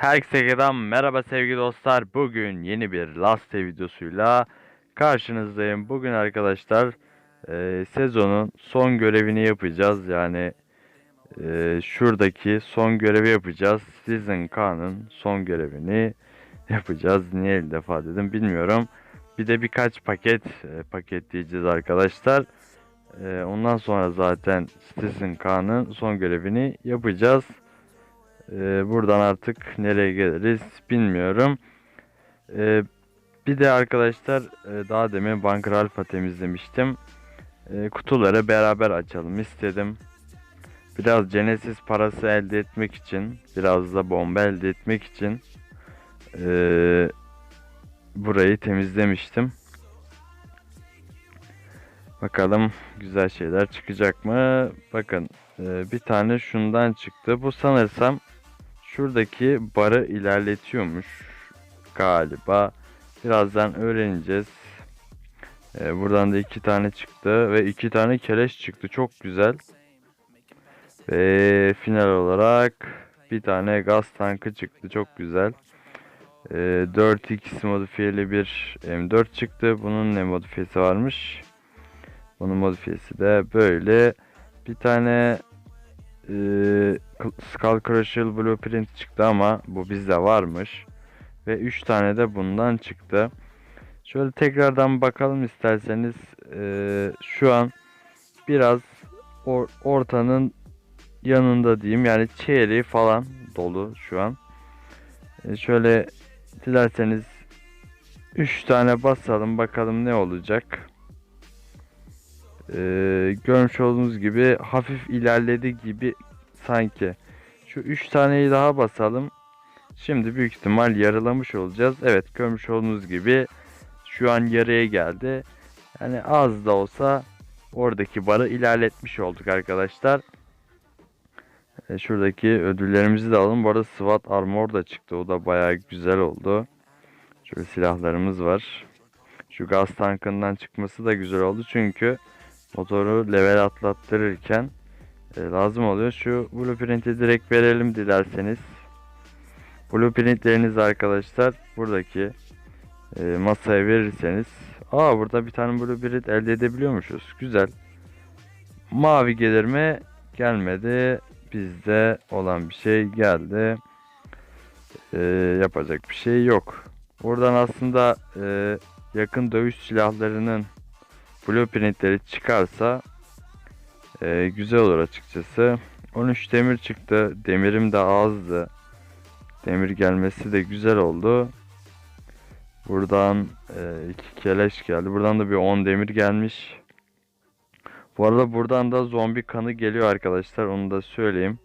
Herkese merhaba sevgili dostlar. Bugün yeni bir Last videosuyla karşınızdayım. Bugün arkadaşlar e, sezonun son görevini yapacağız. Yani e, şuradaki son görevi yapacağız. Season K'nın son görevini yapacağız. Niye ilk defa dedim bilmiyorum. Bir de birkaç paket e, paketleyeceğiz arkadaşlar. E, ondan sonra zaten Season K'nın son görevini yapacağız. Ee, buradan artık nereye geliriz bilmiyorum. Ee, bir de arkadaşlar e, daha demin Bunker Alpha temizlemiştim. Ee, kutuları beraber açalım istedim. Biraz Genesis parası elde etmek için, biraz da bomba elde etmek için e, burayı temizlemiştim. Bakalım güzel şeyler çıkacak mı? Bakın e, bir tane şundan çıktı. Bu sanırsam şuradaki barı ilerletiyormuş galiba. Birazdan öğreneceğiz. Ee, buradan da iki tane çıktı ve iki tane keleş çıktı. Çok güzel. Ve final olarak bir tane gaz tankı çıktı. Çok güzel. Ee, 4x modifiyeli bir M4 çıktı. Bunun ne modifiyesi varmış? Bunun modifiyesi de böyle. Bir tane e, Skull Crusher Blueprint çıktı ama bu bizde varmış. Ve 3 tane de bundan çıktı. Şöyle tekrardan bakalım isterseniz. E, şu an biraz or ortanın yanında diyeyim. Yani çeyreği falan dolu şu an. E, şöyle dilerseniz 3 tane basalım bakalım ne olacak. Ee, görmüş olduğunuz gibi hafif ilerledi gibi sanki. Şu 3 taneyi daha basalım. Şimdi büyük ihtimal yarılamış olacağız. Evet görmüş olduğunuz gibi şu an yarıya geldi. Yani az da olsa oradaki barı ilerletmiş olduk arkadaşlar. E, şuradaki ödüllerimizi de alalım. Bu arada SWAT Armor da çıktı. O da bayağı güzel oldu. Şöyle silahlarımız var. Şu gaz tankından çıkması da güzel oldu. Çünkü motoru level atlattırırken e, lazım oluyor. Şu blueprint'i direkt verelim dilerseniz. Blueprintleriniz arkadaşlar buradaki e, masaya verirseniz. Aa burada bir tane blueprint elde edebiliyormuşuz. Güzel. Mavi gelir mi? Gelmedi. Bizde olan bir şey geldi. E, yapacak bir şey yok. Buradan aslında e, yakın dövüş silahlarının blueprintleri çıkarsa e, güzel olur açıkçası. 13 demir çıktı. Demirim de azdı. Demir gelmesi de güzel oldu. Buradan e, iki keleş geldi. Buradan da bir 10 demir gelmiş. Bu arada buradan da zombi kanı geliyor arkadaşlar. Onu da söyleyeyim.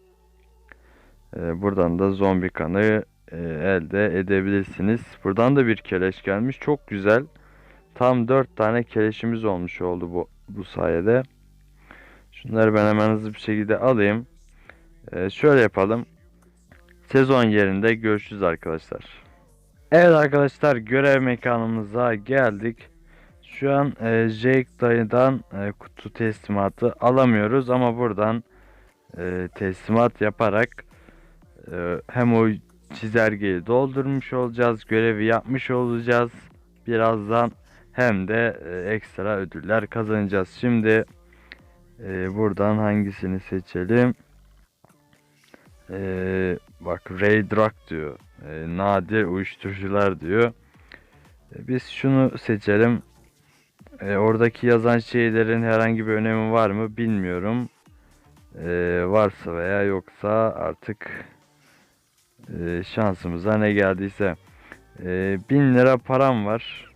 E, buradan da zombi kanı e, elde edebilirsiniz. Buradan da bir keleş gelmiş. Çok güzel. Tam 4 tane keleşimiz olmuş oldu bu, bu sayede. Şunları ben hemen hızlı bir şekilde alayım. Ee, şöyle yapalım. Sezon yerinde görüşürüz arkadaşlar. Evet arkadaşlar görev mekanımıza geldik. Şu an e, Jake dayıdan e, kutu teslimatı alamıyoruz ama buradan e, teslimat yaparak e, hem o çizelgeyi doldurmuş olacağız, görevi yapmış olacağız. Birazdan hem de e, ekstra ödüller kazanacağız. Şimdi e, buradan hangisini seçelim? E, bak Ray Drug diyor. E, nadir uyuşturucular diyor. E, biz şunu seçelim. E, oradaki yazan şeylerin herhangi bir önemi var mı bilmiyorum. E, varsa veya yoksa artık e, şansımıza ne geldiyse. E, 1000 lira param var.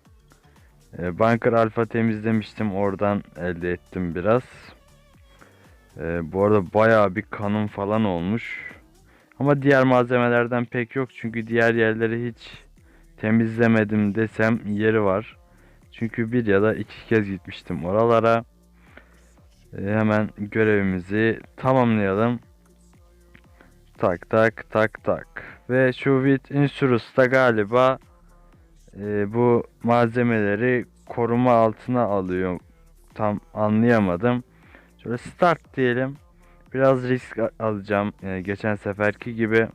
E, Bunker Alpha temizlemiştim. Oradan elde ettim biraz. E, bu arada bayağı bir kanım falan olmuş. Ama diğer malzemelerden pek yok. Çünkü diğer yerleri hiç temizlemedim desem yeri var. Çünkü bir ya da iki kez gitmiştim oralara. E, hemen görevimizi tamamlayalım. Tak tak tak tak. Ve şu With Insurus'ta galiba e, bu malzemeleri koruma altına alıyor. Tam anlayamadım. Şöyle start diyelim. Biraz risk alacağım. E, geçen seferki gibi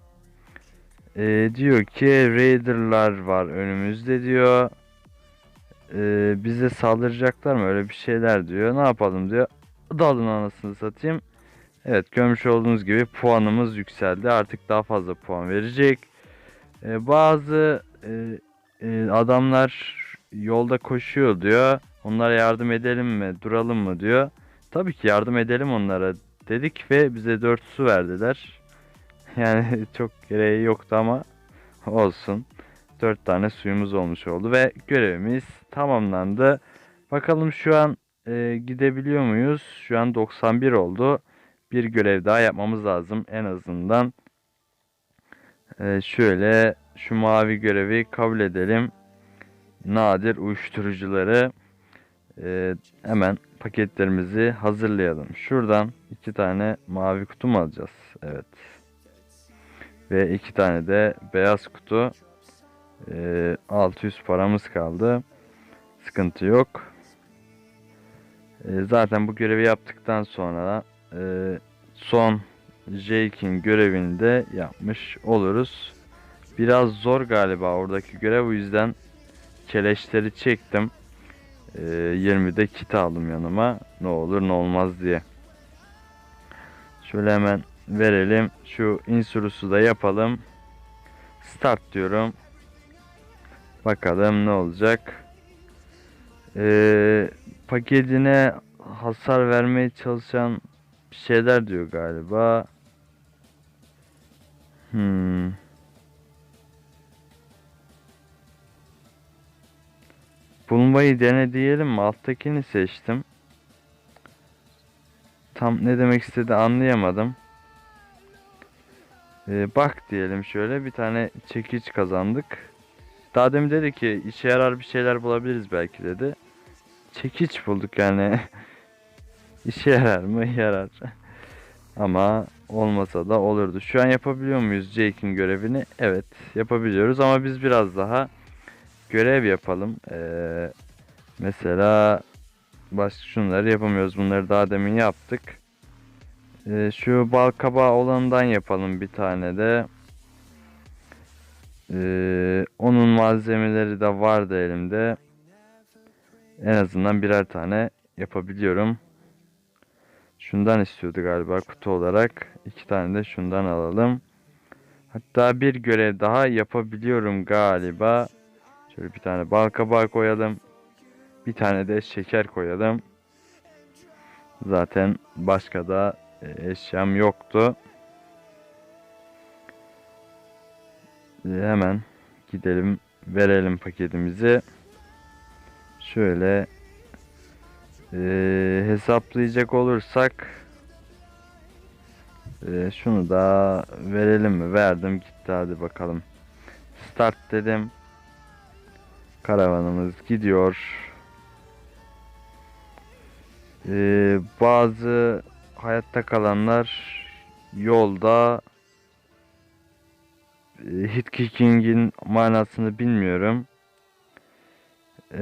Ee, diyor ki Raider'lar var önümüzde diyor. Ee, bize saldıracaklar mı öyle bir şeyler diyor. Ne yapalım diyor. Dalın anasını satayım. Evet görmüş olduğunuz gibi puanımız yükseldi. Artık daha fazla puan verecek. Ee, bazı e, e, adamlar yolda koşuyor diyor. Onlara yardım edelim mi, duralım mı diyor. Tabii ki yardım edelim onlara dedik ve bize 4 su verdiler. Yani çok gereği yoktu ama olsun. 4 tane suyumuz olmuş oldu ve görevimiz tamamlandı. Bakalım şu an e, gidebiliyor muyuz? Şu an 91 oldu. Bir görev daha yapmamız lazım en azından. E, şöyle şu mavi görevi kabul edelim. Nadir uyuşturucuları e, hemen paketlerimizi hazırlayalım. Şuradan iki tane mavi kutu mu alacağız? Evet. Ve iki tane de beyaz kutu. E, 600 paramız kaldı. Sıkıntı yok. E, zaten bu görevi yaptıktan sonra e, son Jake'in görevini de yapmış oluruz. Biraz zor galiba oradaki görev o yüzden keleşleri çektim. E, 20'de kit aldım yanıma. Ne olur ne olmaz diye. Şöyle hemen verelim. Şu insurusu da yapalım. Start diyorum. Bakalım ne olacak. Ee, paketine hasar vermeye çalışan bir şeyler diyor galiba. Hmm. Bulmayı dene diyelim mi? Alttakini seçtim. Tam ne demek istedi anlayamadım. Ee, bak diyelim şöyle bir tane çekiç kazandık. Daha demin dedi ki işe yarar bir şeyler bulabiliriz belki dedi. Çekiç bulduk yani. işe yarar mı? Yarar. Ama olmasa da olurdu. Şu an yapabiliyor muyuz Jake'in görevini? Evet yapabiliyoruz ama biz biraz daha görev yapalım. Ee, mesela başka şunları yapamıyoruz. Bunları daha demin yaptık. Ee, şu bal kabağı olanından yapalım bir tane de. Ee, onun malzemeleri de vardı elimde. En azından birer tane yapabiliyorum. Şundan istiyordu galiba kutu olarak. İki tane de şundan alalım. Hatta bir görev daha yapabiliyorum galiba. Şöyle bir tane bal kabağı koyalım. Bir tane de şeker koyalım. Zaten başka da e, eşyam yoktu. E, Hemen gidelim verelim paketimizi. Şöyle e, hesaplayacak olursak e, şunu da verelim mi? Verdim gitti hadi bakalım. Start dedim. Karavanımız gidiyor. Ee, bazı hayatta kalanlar yolda e, Hitkicking'in manasını bilmiyorum. Ee,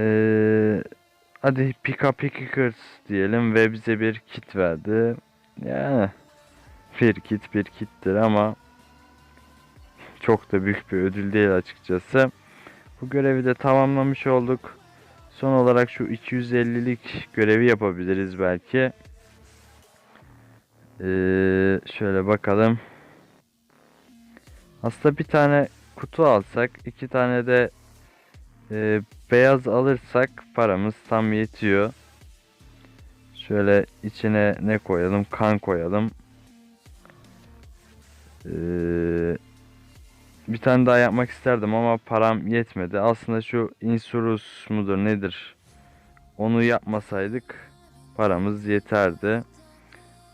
hadi Pika Pickers diyelim ve bize bir kit verdi. Yani bir kit bir kittir ama çok da büyük bir ödül değil açıkçası. Bu görevi de tamamlamış olduk. Son olarak şu 250'lik görevi yapabiliriz belki. Ee, şöyle bakalım. Aslında bir tane kutu alsak, iki tane de e, beyaz alırsak paramız tam yetiyor. Şöyle içine ne koyalım? Kan koyalım. Ee, bir tane daha yapmak isterdim ama param yetmedi. Aslında şu Insurus mudur nedir? Onu yapmasaydık paramız yeterdi.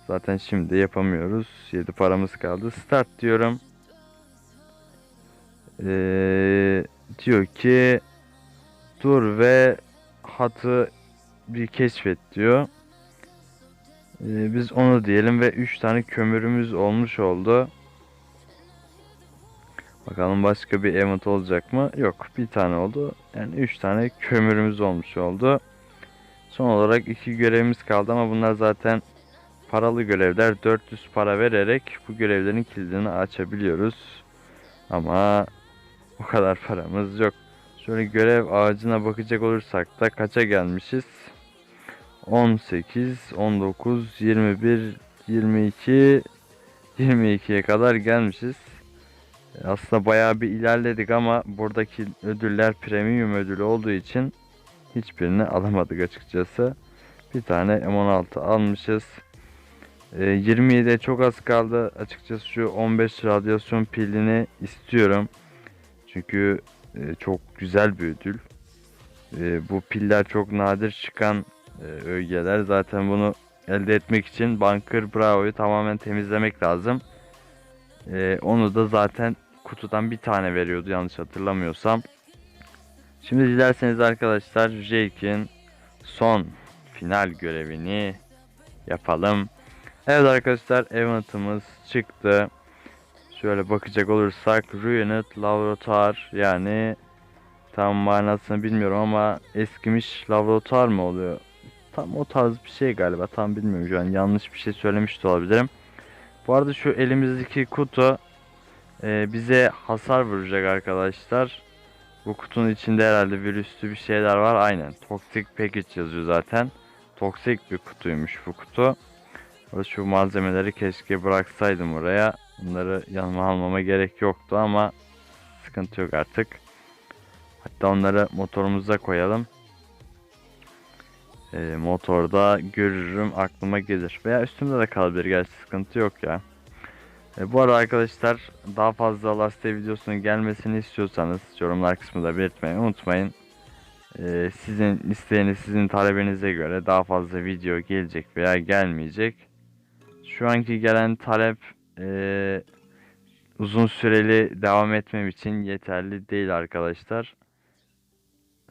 Zaten şimdi yapamıyoruz. 7 paramız kaldı. Start diyorum. Ee, diyor ki dur ve hatı bir keşfet diyor. Ee, biz onu diyelim ve 3 tane kömürümüz olmuş oldu. Bakalım başka bir event olacak mı? Yok bir tane oldu. Yani 3 tane kömürümüz olmuş oldu. Son olarak iki görevimiz kaldı ama bunlar zaten paralı görevler. 400 para vererek bu görevlerin kilidini açabiliyoruz. Ama o kadar paramız yok. Şöyle görev ağacına bakacak olursak da kaça gelmişiz? 18, 19, 21, 22, 22'ye kadar gelmişiz. Aslında bayağı bir ilerledik ama buradaki ödüller premium ödülü olduğu için hiçbirini alamadık açıkçası. Bir tane M16 almışız. E, 27'ye çok az kaldı. Açıkçası şu 15 radyasyon pilini istiyorum. Çünkü e, çok güzel bir ödül. E, bu piller çok nadir çıkan e, ögeler. Zaten bunu elde etmek için Bunker Bravo'yu tamamen temizlemek lazım. E, onu da zaten kutudan bir tane veriyordu yanlış hatırlamıyorsam. Şimdi dilerseniz arkadaşlar Jake'in son final görevini yapalım. Evet arkadaşlar eventımız çıktı. Şöyle bakacak olursak Ruined Laboratuvar yani tam manasını bilmiyorum ama eskimiş laboratuvar mı oluyor? Tam o tarz bir şey galiba tam bilmiyorum şu an yanlış bir şey söylemiş de olabilirim. Bu arada şu elimizdeki kutu e, bize hasar vuracak arkadaşlar. Bu kutunun içinde herhalde virüslü bir şeyler var. Aynen. Toxic Package yazıyor zaten. Toksik bir kutuymuş bu kutu. Şu malzemeleri keşke bıraksaydım oraya. Bunları yanıma almama gerek yoktu ama sıkıntı yok artık. Hatta onları motorumuza koyalım. E, motorda görürüm aklıma gelir. Veya üstümde de kalabilir gerçi sıkıntı yok ya. E, bu arada arkadaşlar daha fazla lastiğe videosunun gelmesini istiyorsanız yorumlar kısmında belirtmeyi unutmayın. E, sizin isteğiniz, sizin talebinize göre daha fazla video gelecek veya gelmeyecek. Şu anki gelen talep e, uzun süreli devam etmem için yeterli değil arkadaşlar.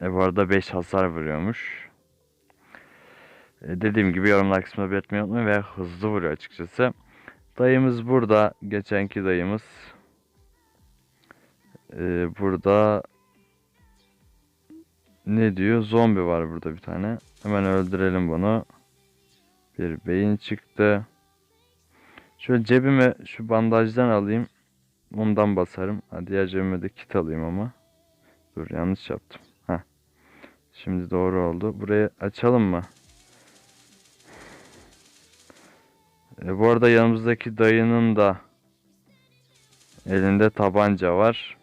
E, bu arada 5 hasar vuruyormuş. E, dediğim gibi yorumlar kısmında belirtmeyi unutmayın ve hızlı vuruyor açıkçası. Dayımız burada. Geçenki dayımız. Ee, burada ne diyor? Zombi var burada bir tane. Hemen öldürelim bunu. Bir beyin çıktı. Şöyle cebime şu bandajdan alayım. Ondan basarım. Ha, diğer cebime de kit alayım ama. Dur yanlış yaptım. Heh. Şimdi doğru oldu. Burayı açalım mı? E, bu arada yanımızdaki dayının da elinde tabanca var.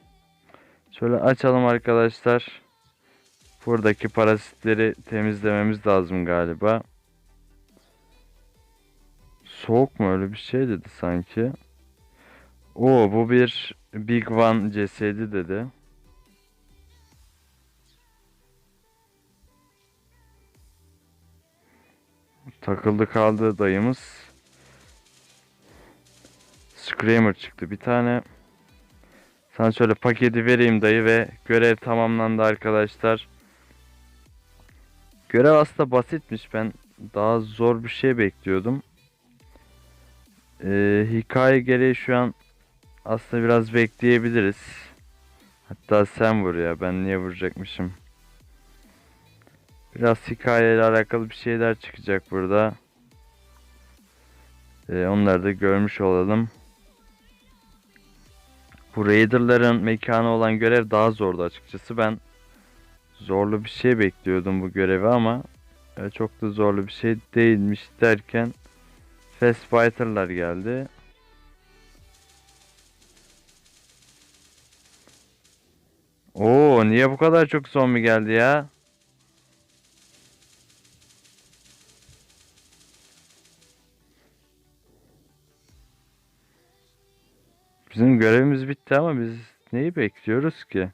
Şöyle açalım arkadaşlar. Buradaki parazitleri temizlememiz lazım galiba. Soğuk mu öyle bir şey dedi sanki. O bu bir Big One cesedi dedi. Takıldı kaldı dayımız. Screamer çıktı bir tane. Sana şöyle paketi vereyim dayı ve görev tamamlandı arkadaşlar. Görev aslında basitmiş. Ben daha zor bir şey bekliyordum. Ee, hikaye gereği şu an aslında biraz bekleyebiliriz. Hatta sen vur ya. Ben niye vuracakmışım? Biraz hikayeyle alakalı bir şeyler çıkacak burada. Ee, onları da görmüş olalım. Bu Raider'ların mekanı olan görev daha zordu açıkçası. Ben zorlu bir şey bekliyordum bu görevi ama e, çok da zorlu bir şey değilmiş derken Fast Fighter'lar geldi. Oo niye bu kadar çok zombi geldi ya? Bizim görevimiz bitti ama biz neyi bekliyoruz ki?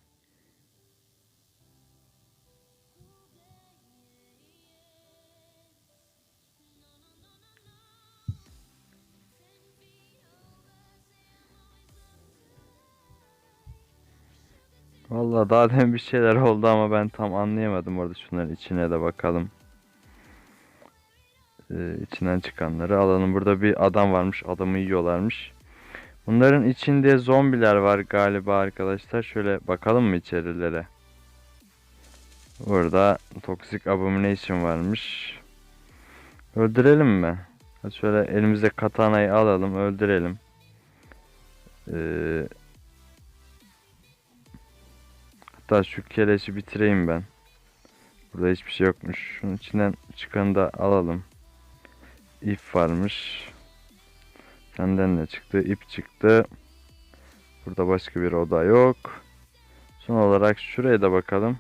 Vallahi daha demin bir şeyler oldu ama ben tam anlayamadım orada şunların içine de bakalım. Ee, içinden çıkanları alalım. Burada bir adam varmış. Adamı yiyorlarmış. Bunların içinde zombiler var galiba arkadaşlar. Şöyle bakalım mı içerilere? Burada Toxic Abomination varmış. Öldürelim mi? Hadi şöyle elimize katanayı alalım öldürelim. Ee, Hatta şu keleşi bitireyim ben. Burada hiçbir şey yokmuş. Şunun içinden çıkanı da alalım. İp varmış. Senden ne çıktı? İp çıktı. Burada başka bir oda yok. Son olarak şuraya da bakalım.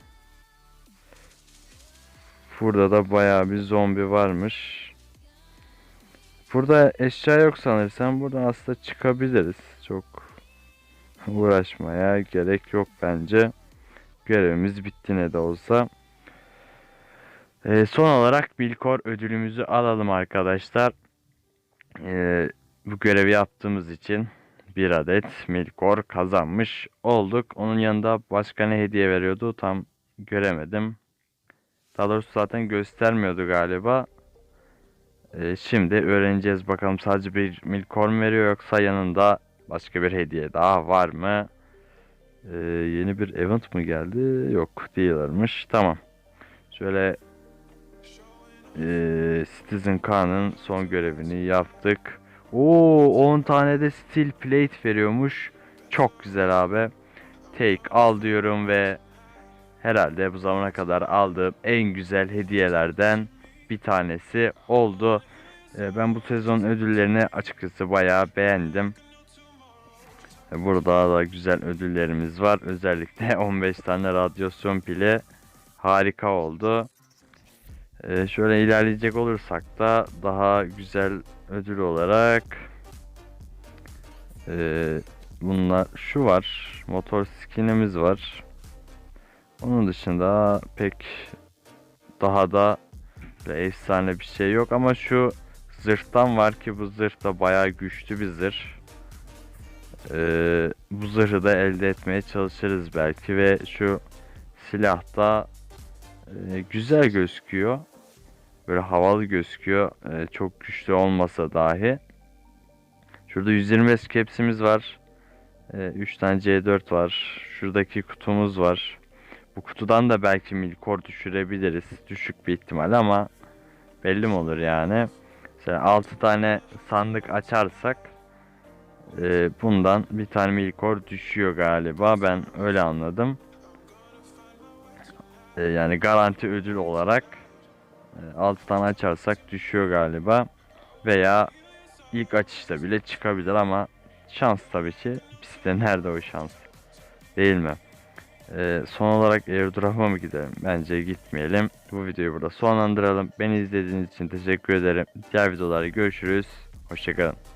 Burada da bayağı bir zombi varmış. Burada eşya yok sanırsam. Buradan aslında çıkabiliriz. Çok uğraşmaya gerek yok bence. Görevimiz bitti ne de olsa. Ee, son olarak Bilkor ödülümüzü alalım arkadaşlar. Ee, bu görevi yaptığımız için bir adet Milkor kazanmış olduk. Onun yanında başka ne hediye veriyordu tam göremedim. Daha doğrusu zaten göstermiyordu galiba. Ee, şimdi öğreneceğiz bakalım sadece bir Milkor mu veriyor yoksa yanında başka bir hediye daha var mı? Ee, yeni bir event mı geldi? Yok değillermiş. Tamam. Şöyle ee, Citizen Kaan'ın son görevini yaptık. Oo 10 tane de steel plate veriyormuş. Çok güzel abi. Take al diyorum ve herhalde bu zamana kadar aldığım en güzel hediyelerden bir tanesi oldu. Ee, ben bu sezon ödüllerini açıkçası bayağı beğendim. Ee, Burada da güzel ödüllerimiz var. Özellikle 15 tane radyasyon pili harika oldu. Ee, şöyle ilerleyecek olursak da daha güzel ödül olarak ee, bunlar şu var. Motor skinimiz var. Onun dışında pek daha da efsane bir şey yok ama şu zırhtan var ki bu zırh da bayağı güçlü bir zırh. Ee, bu zırhı da elde etmeye çalışırız belki ve şu silah da e, güzel gözüküyor. Böyle havalı gözüküyor. Ee, çok güçlü olmasa dahi. Şurada 120 skepsimiz var. 3 tane C4 var. Şuradaki kutumuz var. Bu kutudan da belki milkor düşürebiliriz. Düşük bir ihtimal ama belli mi olur yani. Mesela 6 tane sandık açarsak e, bundan bir tane milkor düşüyor galiba. Ben öyle anladım. E, yani garanti ödül olarak 6 tane açarsak düşüyor galiba. Veya ilk açışta bile çıkabilir ama şans tabii ki. Bizde nerede o şans? Değil mi? Ee, son olarak airdrop'a mı gidelim? Bence gitmeyelim. Bu videoyu burada sonlandıralım. Beni izlediğiniz için teşekkür ederim. Diğer videolarda görüşürüz. Hoşçakalın.